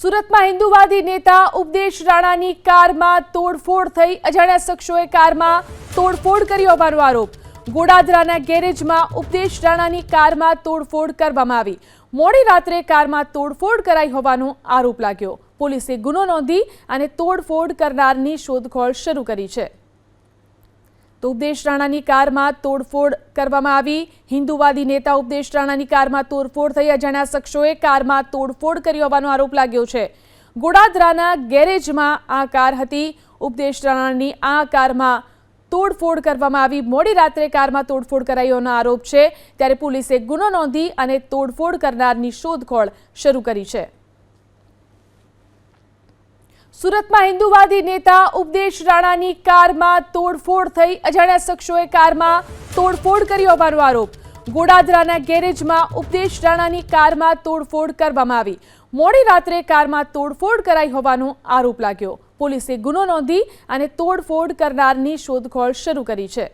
સુરતમાં હિન્દુવાદી નેતા ઉપદેશ રાણાની કારમાં તોડફોડ થઈ. અજાણ્યા શખ્સોએ કારમાં તોડફોડ કરી હોવાનો આરોપ. ગોડાદરાના ગેરેજમાં ઉપદેશ રાણાની કારમાં તોડફોડ કરવામાં આવી. મોડી રાત્રે કારમાં તોડફોડ કરાઈ હોવાનો આરોપ લાગ્યો. પોલીસે ગુનો નોંધી અને તોડફોડ કરનારની શોધખોળ શરૂ કરી છે. ઉપદેશ રાણાની કારમાં તોડફોડ કરવામાં આવી. હિન્દુવાદી નેતા ઉપદેશ રાણાની કારમાં તોડફોડ થઈ. અજાણ્યા શખ્સોએ કારમાં તોડફોડ કરી હોવાનો આરોપ લાગ્યો છે. ગોડાદરાના ગેરેજમાં આ કાર હતી. ઉપદેશ રાણાની આ કારમાં તોડફોડ કરવામાં આવી. મોડી રાત્રે કારમાં તોડફોડ કરાઈ હોવાનો આરોપ છે. ત્યારે પોલીસે ગુનો નોંધી અને તોડફોડ કરનારની શોધખોળ શરૂ કરી છે. સુરતમાં હિન્દુવાદી નેતા ઉપદેશ રાણાની કારમાં તોડફોડ થઈ. અજાણ્યા શખ્સોએ કારમાં તોડફોડ કરી હોવાનો આરોપ. ગોડાદરાના ગેરેજમાં ઉપદેશ રાણાની કારમાં તોડફોડ કરવામાં આવી. મોડી રાત્રે કારમાં તોડફોડ કરાઈ હોવાનો આરોપ લાગ્યો. પોલીસે ગુનો નોંધી અને તોડફોડ કરનારની શોધખોળ શરૂ કરી છે.